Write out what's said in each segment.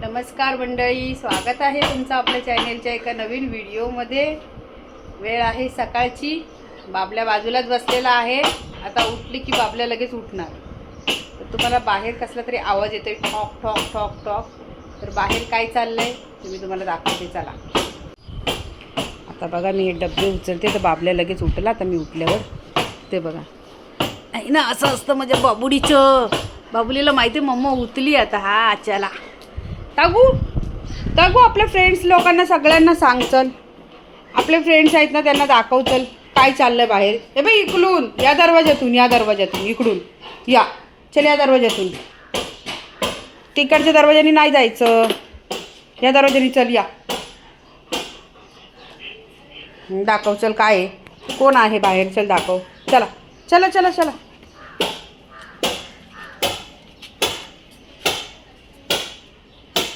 नमस्कार मंडळी स्वागत आहे तुमचं आपल्या चॅनेलच्या एका नवीन व्हिडिओमध्ये. वेळ आहे सकाळची. बाबल्या बाजूलाच बसलेला आहे. आता उठली की बाबल्या लगेच उठणार. तर तुम्हाला बाहेर कसला तरी आवाज येतो आहे ठॉक ठॉक ठॉक ठॉक. तर बाहेर काय चाललं आहे तुम्ही तुम्हाला दाखवते चला. आता बघा मी हे डबे उचलते तर बाबल्या लगेच उठला आता मी उठल्यावर. ते बघा. नाही ना असं असतं माझ्या बाबुडीचं. बाबुलीला माहिती आहे मम्मा उतली आता हा चला टाकू टाकू आपल्या फ्रेंड्स लोकांना सगळ्यांना सांग चल. आपले फ्रेंड्स आहेत ना त्यांना दाखव चल काय चाललंय बाहेर. हे बाई इकडून या दरवाज्यातून या दरवाज्यातून इकडून. या चल या दरवाज्यातून. तिकडच्या दरवाज्याने नाही जायचं. या दरवाज्याने चल या. दाखव चल काय आहे? कोण आहे बाहेर? चल दाखव. चला चला चला चला.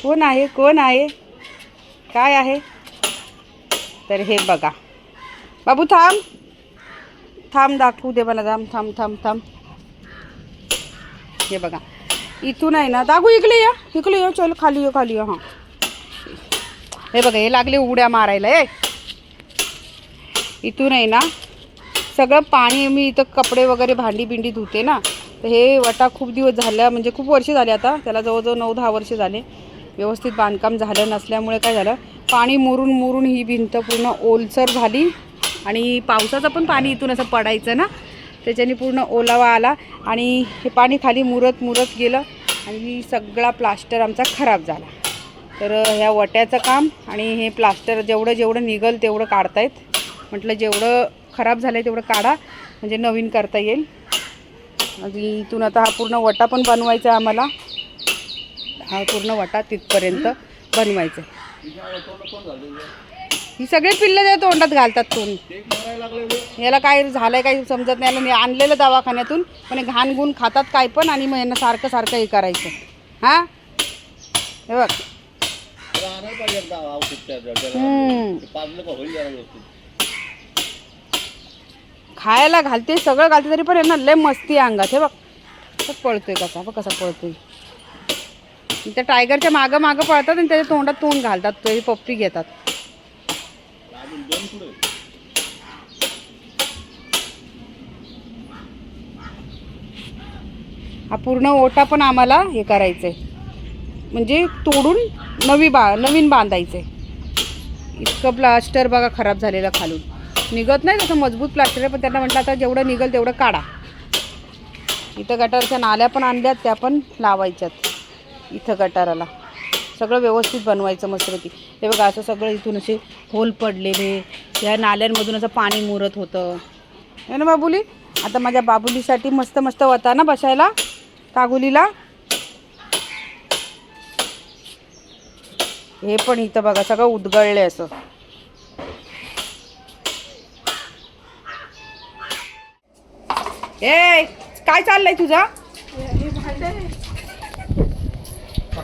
कोण आहे कोण आहे? काय आहे? तर हे बघा. बाबू थांब. थांब दाखवू दे मला थांब थांब थांब थांब. हे बघा. इथून आहे ना. दाखवू इकडे या. इकडे या. चल खाली ये खाली ये. हां. हे बघा हे लागले उड्या मारायला. ए! इथून आहे ना सगळं पाणी मी इथं कपडे वगैरे भांडी बिंडी धुते ना. तर हे वटा खूप दिवस झाल्या म्हणजे खूप वर्ष झाले आता. त्याला जवळजवळ नऊ दहा वर्ष झाले. व्यवस्थित बांधकाम झालं नसल्यामुळे काय झालं पाणी मुरून मुरून ही भिंत पूर्ण ओलसर झाली आणि पावसाचं पण पाणी इथून असं पडायचं ना त्याच्याने पूर्ण ओलावा आला आणि हे पाणी खाली मुरत मुरत गेलं आणि सगळा प्लास्टर आमचा खराब झाला. तर ह्या वट्याचं काम आणि हे प्लास्टर जेवढं जेवढं निघल तेवढं काढतायत. म्हटलं जेवढं खराब झालं आहे तेवढं काढा म्हणजे नवीन करता येईल. आणि इथून आता हा पूर्ण वटा पण बनवायचा आहे आम्हाला. हा पूर्ण वाटा तिथपर्यंत बनवायचं. ही सगळे पिल्लं त्या तोंडात घालतात तोंड याला काय झालंय काही समजत नाही. याला मी आणलेलं दवाखान्यातून पण घाण गुण खातात काय पण आणि मग यांना सारखं सारखं हे करायचं. हां? हे बघ. खायला घालते सगळं घालते तरी पण यांना लय मस्ती आहे अंगात. हे बघ. कसं पळतोय कसा बघ कसा पळतोय. त्या टायगरच्या मागं मागं पळतात आणि त्याच्या तोंडात तोंड घालतात. ते पप्पी घेतात. हा पूर्ण ओटा पण आम्हाला हे करायचं आहे म्हणजे तोडून नवी बा नवीन बांधायचं आहे इतकं प्लास्टर बघा खराब झालेलं खालून. निघत नाही तसं मजबूत प्लास्टर आहे पण त्यांना म्हटलं आता जेवढं निघल तेवढं काढा. इथं गटारच्या नाल्या पण आणल्यात त्या पण लावायच्यात. इथं गटाराला. सगळं व्यवस्थित बनवायचं मस्तपैकी. हे बघा असं सगळं इथून असे होल पडलेले. या नाल्यांमधून असं पाणी मुरत होतं. हे ना बाबुली? आता माझ्या बाबुलीसाठी मस्त मस्त होता ना बसायला? कागुलीला हे पण इथं बघा सगळं उदगळले असं. ए काय चाललंय तुझा?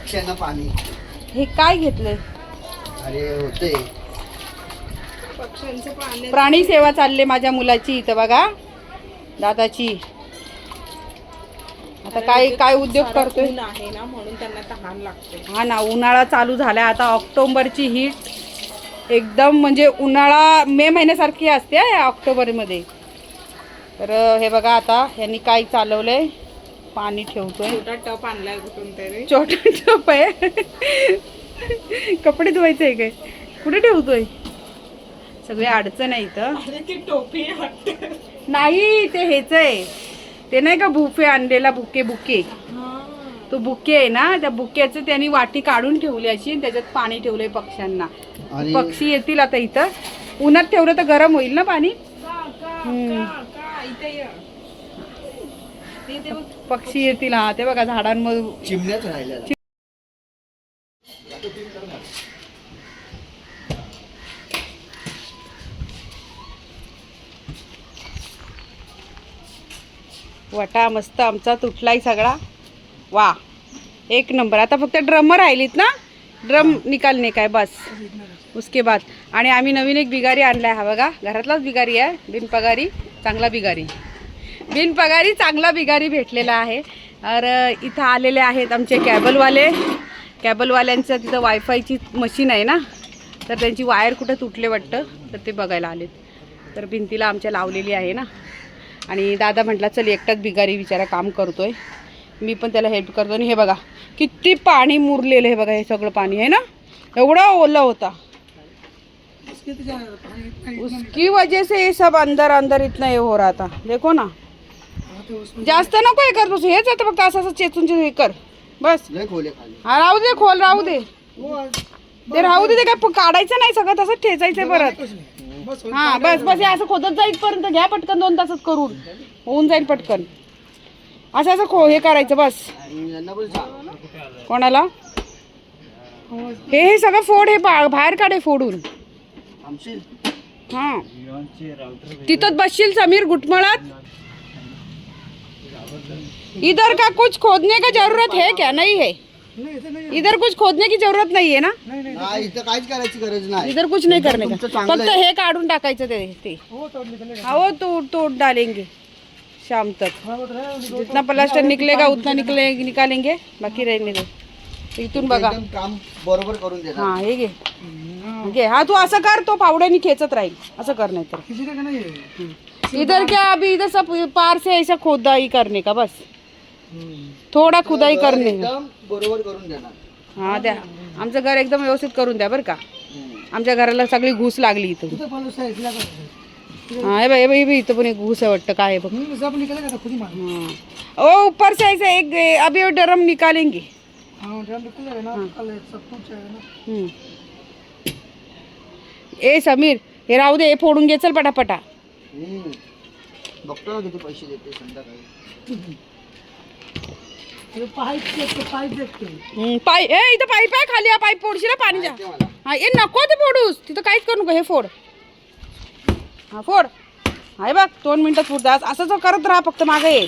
पक्ष्यांना पाणी? हे काय घेतलंय? अरे होते प्राणी सेवा चालले माझ्या मुलाची इथं बघा. दादाची. आता काय काय उद्योग करतोय? ऊन आहे ना म्हणून त्यांना तहान लागते हा ना उन्हाळा चालू झालाय. आता ऑक्टोबरची हीट एकदम म्हणजे उन्हाळा मे महिन्यासारखी असते हा या ऑक्टोबरमध्ये. तर हे बघा आता यांनी काय चालवलंय? पाणी ठेवतोय. छोटा टप आणलाय कुठून तरी. छोटा टप आहे. कपडे धुवायचे आहे काय? कुठे ठेवतोय? सगळे अडचण आहे इथं. टोपी नाही ते हेच आहे. ते नाही का बुफे आणलेला बुके बुके? तो बुके आहे ना त्या बुक्याचं त्यांनी वाटी काढून ठेवली अशी आणि त्याच्यात पाणी ठेवलंय पक्ष्यांना. पक्षी येतील आता इथं. उन्हात ठेवलं तर गरम होईल ना पाणी. पक्षी येतील हा ते बघा झाडांमधून. चिमण्याच राहिल्या वटा मस्त आमचा तुटलाय सगळा. वा एक नंबर. आता फक्त ड्रम राहिलीत ना? ड्रम निकालणे काय बस. उसके बाद. आणि आम्ही नवीन एक बिगारी आणलाय हा बघा. घरातलाच बिगारी आहे बिनपगारी चांगला बिगारी. बिनपगारी चांगला बिगारी भेटलेला आहे. तर इथं आलेले आहेत आमचे कॅबलवाले. कॅबलवाल्यांचं तिथं वायफायची मशीन आहे ना? तर त्यांची वायर कुठं तुटले वाटतं? तर ते बघायला आलेत. तर भिंतीला आमच्या लावलेली आहे ना? आणि दादा म्हटला चल एकटाच बिगारी बिचारा काम करतोय. मी पण त्याला हेल्प करतो. आणि हे बघा किती पाणी मुरलेलं हे बघा हे सगळं पाणी आहे ना? एवढा ओला होता. उसकी वजह से ये सब अंदर अंदर इतना ये हो रहा था. देखो ना. जास्त नको हे कर तुझं हेच आता फक्त असं असं चेचून हे कर. बस. लय खोले खाली. हा राहू दे खोल राहू दे. ते राहू दे ते काय काढायचं नाही सगळं तसंच ठेचायचं परत. हा बस बस हे असं खोदत जाईल पर्यंत घ्या पटकन दोन तासात करून. होऊन जाईल पटकन. असं असं खो हे करायचं बस. कोणाला? हे हे सगळं फोड हे बा- बाहेर काढे फोडून. हा. तिथंच बसशील समीर गुटमळात? इधर का कुछ खोदने का जरूरत है क्या? नहीं है। इधर कुछ खोदने की जरूरत नहीं है ना? नाही इथं काहीच करायची गरज नाही. इधर कुछ नहीं करने का। फक्त हे काढून टाकायचं ते ते. हाँ वो तोड़ तोड़ डालेंगे शाम तक. जितना प्लास्टर निकलेगा उतना निकले निकालेंगे बाकी रहने दो इथून बघा. एकदम काम बरोबर करून देणार. हा हे घे. घे. हा तू असं कर तो पावड्याने खेचत राहील. असं कर नाही तर. इधर क्या अभी इधर सब पार से ऐसा खोदाई करने का बस। थोडा खुदाई करने का। एकदम बरोबर करून देणार. हा द्या। आमचं घर एकदम व्यवस्थित करून द्या बरं का। आमच्या घराला सगळी घूस लागली इथून हा हे बाई बाई बाई, इथं पण एक घूस आहे वाटतं काय बघ। ओ ऊपर से ऐसे एक अभी वो ड्रम निकालेंगे. ए समीर हे राहू दे हे फोडून घे चल पटापटा. बघतो ना किती पैसे देते संध्याकाळी. हम्म, पाय ए इथं पाईप आहे खाली हा पाईप फोडशील हा पाणी माहिती आहे मला. हा ए नको ते फोडूस तिथं काहीच करू नको हे फोड. हा फोड. हाय बघ दोन मिनिटात फोडता असं जर करत राहा फक्त मागे ये.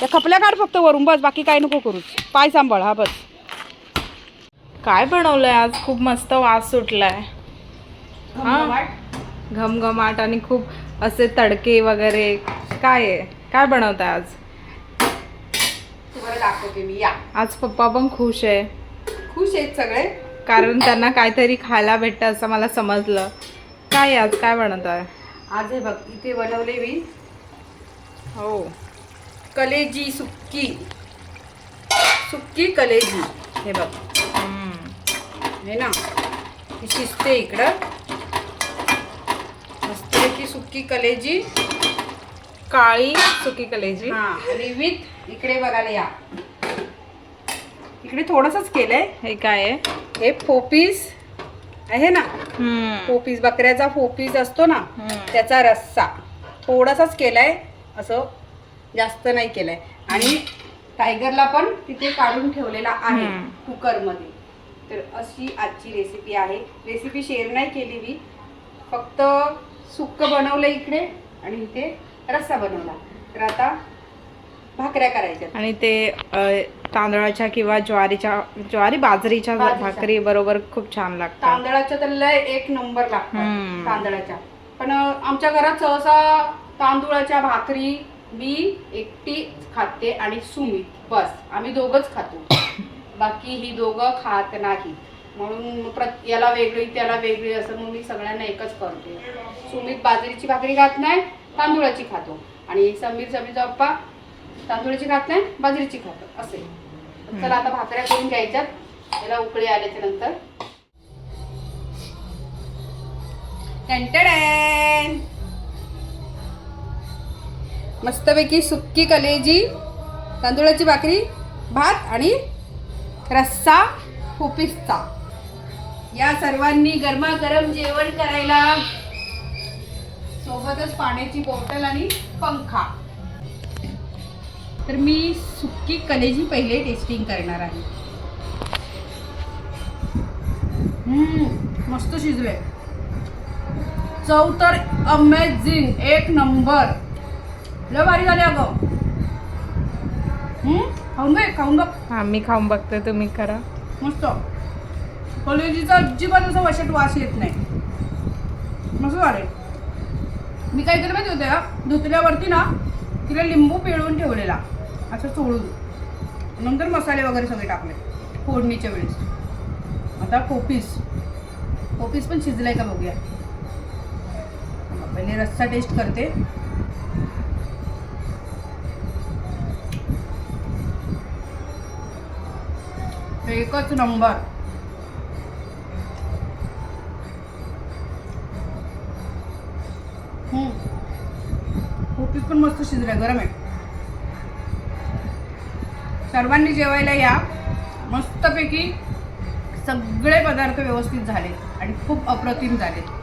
त्या खपल्या काढ फक्त वरून बस. बाकी काही नको करूस. पाय सांभाळ हा बस. काय बनवलंय आज? खूप मस्त वास सुटलाय. हा? घमघमाट आणि खूप असे तडके वगैरे. काय आहे? काय बनवताय आज? तुम्हाला दाखवते मी. या. आज पप्पा पण खुश आहे. खुश आहेत सगळे. कारण त्यांना काहीतरी खायला भेटतं असं मला समजलं. काय आहे आज? काय बनवताय? आज हे बघ इथे बनवले मी. हो. कलेजी सुक्की. सुक्की कलेजी. हे बघ. हे ना शिजते इकडं. सुक्की कलेजी काळी सुकी कलेजी. हा आणि विथ इकडे बघायला या. इकडे थोडंसंच केलंय. हे काय आहे? हे फोपीस आहे ना. फोपीस बकऱ्याचा फोपीस असतो ना. त्याचा रस्सा. थोडासाच केलाय असं जास्त नाही केलाय. आणि टायगरला पण तिथे काढून ठेवलेला आहे. कुकरमध्ये. तर अशी आजची रेसिपी आहे. रेसिपी शेअर नाही केली मी. फक्त सुक्क बनवलं इकडे आणि इथे रस्सा बनवला. तर आता भाकऱ्या करायच्या. आणि ते तांदळाच्या किंवा ज्वारीच्या ज्वारी बाजरीच्या. भाकरी बरोबर खूप छान लागतात. तांदळाच्या तर लय एक नंबर लागतात. तांदळाच्या. पण आमच्या घरात सहसा तांदूळाच्या भाकरी मी एकटी खाते आणि सुमित. बस आम्ही दोघंच खातो. बाकी ही दोघं खात नाही म्हणून प्रत याला वेगळी त्याला वेगळी असं मग मी सगळ्यांना एकच करते. सुमित बाजरीची भाकरी खात नाही तांदूळाची खातो. आणि समीर समीरचा पप्पा तांदूळाची खात नाही बाजरीची खातो. असे. चला आता भाकऱ्या करून घ्यायच्यात. त्याला उकळी आल्याच्यानंतर. मस्तपैकी सुक्की कलेजी तांदूळाची भाकरी भात आणि रस्सा फुपिस्ता या सर्वांनी गरमागरम जेवण करायला. सोबतच पाण्याची बॉटल आणि पंखा. तर मी सुक्की कलेजी पहिले टेस्टिंग करणार आहे. हम्म, मस्त शिजले. चव तर अमेझिंग एक नंबर. लय भारी झाली अगं. हम्म, खाऊन बघ खाऊन बघ. हा मी खाऊन बघते तुम्ही करा. मस्त. कॉलेजीचा अजिबात असा वशात वास येत नाही. मस्त झाले मी काय केलं माहिती होत्या धुतल्यावरती ना तिला लिंबू पिळून ठेवलेला. असं चोळून. नंतर मसाले वगैरे सगळे टाकले. फोडणीच्या वेळेस. आता कोपीस. कोपीस पण शिजलाय का बघूया. पहिले रस्सा टेस्ट करते. एकच नंबर कोपीस पण मस्त शिजलाय गरम आहे. सर्वांनी जेवायला या. मस्तपैकी सगळे पदार्थ व्यवस्थित झाले आणि खूप अप्रतिम झाले.